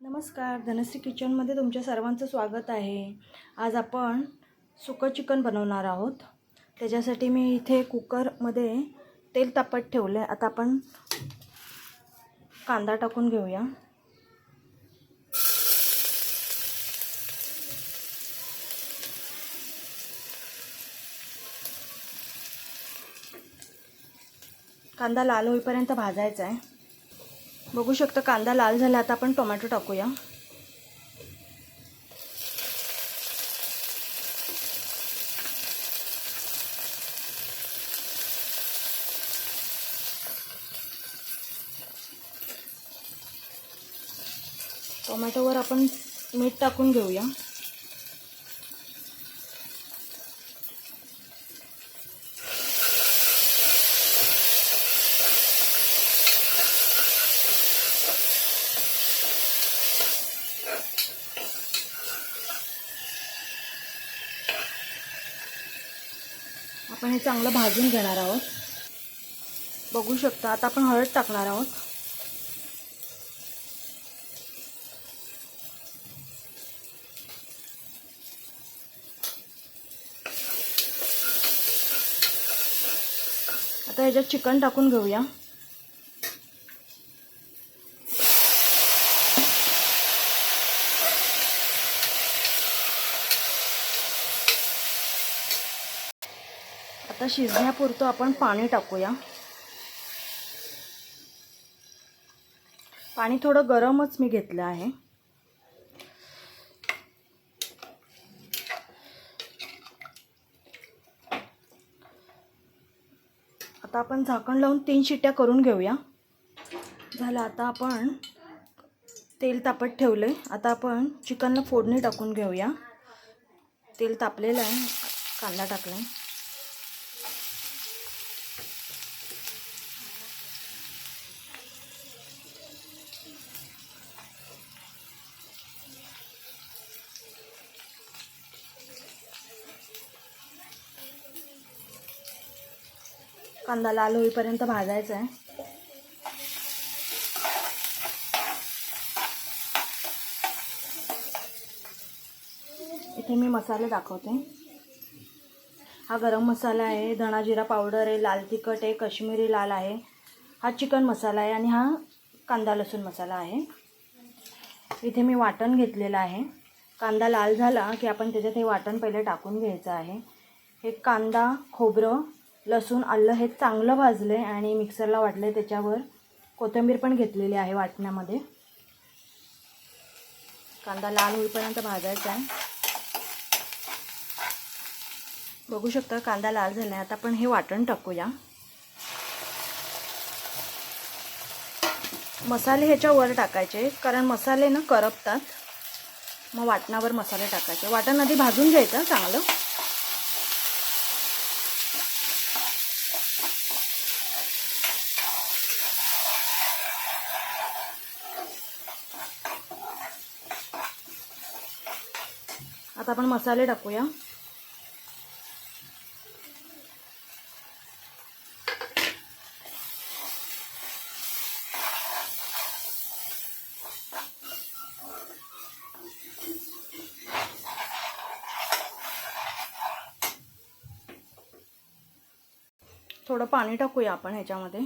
नमस्कार धनश्री किचनमध्ये तुमच्या सर्वांचं स्वागत आहे. आज आपण सुकं चिकन बनवणार आहोत. त्याच्यासाठी मी इथे कुकरमध्ये तेल तापत ठेवलं आहे आता आपण कांदा टाकून घेऊया. कांदा लाल होईपर्यंत भाजायचा आहे बघू शकता कांदा लाल झाला आता आपण टोमॅटो टाकूया. टोमॅटोवर आपण मीठ टाकून घेऊया. आपण हे चांगलं भाजून घेणार आहोत. बघू शकता आता आपण हळद टाकणार आहोत. आता ह्याच्यात चिकन टाकून घेऊया. आता शिजण्यापुरतं आपण पाणी टाकूया. पाणी थोडं गरमच मी घेतलं आहे. आता आपण झाकण लावून तीन शिट्ट्या करून घेऊया. झालं आता आपण तेल तापत ठेवलं आहे आता आपण चिकनला फोडणी टाकून घेऊया. तेल तापलेलं आहे. कांदा टाकला आहे कांदा लाल होईपर्यंत भाजायचा आहे. इथे मी मसाले दाखवते. हा गरम मसाला आहे धणा जिरा पावडर आहे लाल तिखट आहे कश्मीरी लाल आहे. हा चिकन मसाला आहे आणि हा कांदा लसूण मसाला आहे. इथे मी वाटण घेतलेलं आहे. कांदा लाल झाला की आपण त्याच्यात हे वाटण पहिले टाकून घ्यायचं आहे. हे कांदा खोबरं लसूण आलं हे चांगलं भाजलं आहे आणि मिक्सरला वाटलं आहे त्याच्यावर. कोथिंबीर पण घेतलेली आहे वाटण्यामध्ये. कांदा लाल होईपर्यंत भाजायचा आहे. बघू शकता कांदा लाल झाला आहे. आता आपण हे वाटण टाकूया. मसाले ह्याच्यावर टाकायचे कारण मसाले ना करपतात. मग वाटणावर मसाले टाकायचे. वाटण आधी भाजून घ्यायचं चांगलं. आता आपण मसाले टाकूया. थोडं पाणी टाकूया आपण ह्याच्यामध्ये.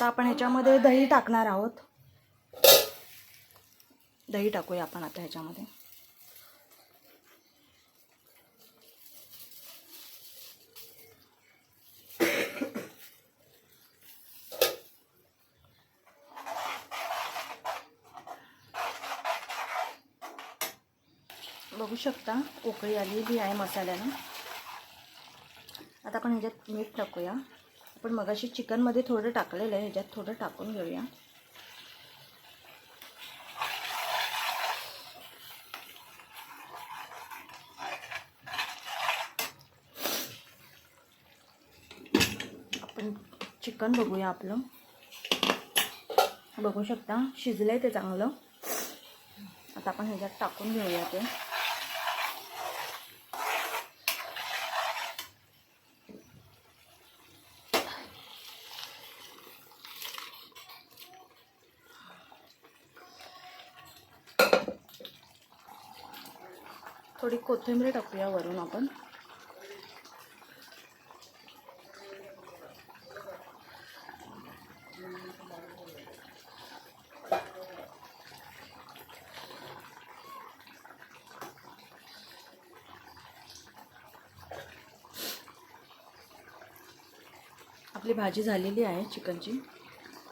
आता आपण ह्याच्यामध्ये दही टाकणार आहोत. दही टाकूया आपण आता ह्याच्यामध्ये. बघू शकता उकळी आलेली आहे मसाल्यानं. आता आपण ह्याच्यात मीठ टाकूया. आपण मगाशी चिकनमध्ये थोडं टाकलेलं आहे ह्याच्यात थोडं टाकून घेऊया. आपण चिकन बघूया आपलं. बघू शकता शिजलं आहे ते चांगलं. आता आपण ह्याच्यात टाकून घेऊया ते. थोडी कोथिंबीर टाकूया वरून आपण. आपली भाजी झालेली आहे चिकनची.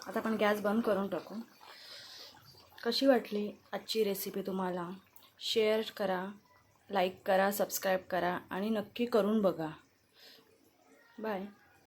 आता आपण गॅस बंद करून टाकू. कशी वाटली आजची रेसिपी तुम्हाला? शेअर करा. लाईक करा सबस्क्राईब करा आणि नक्की करून बघा. बाय.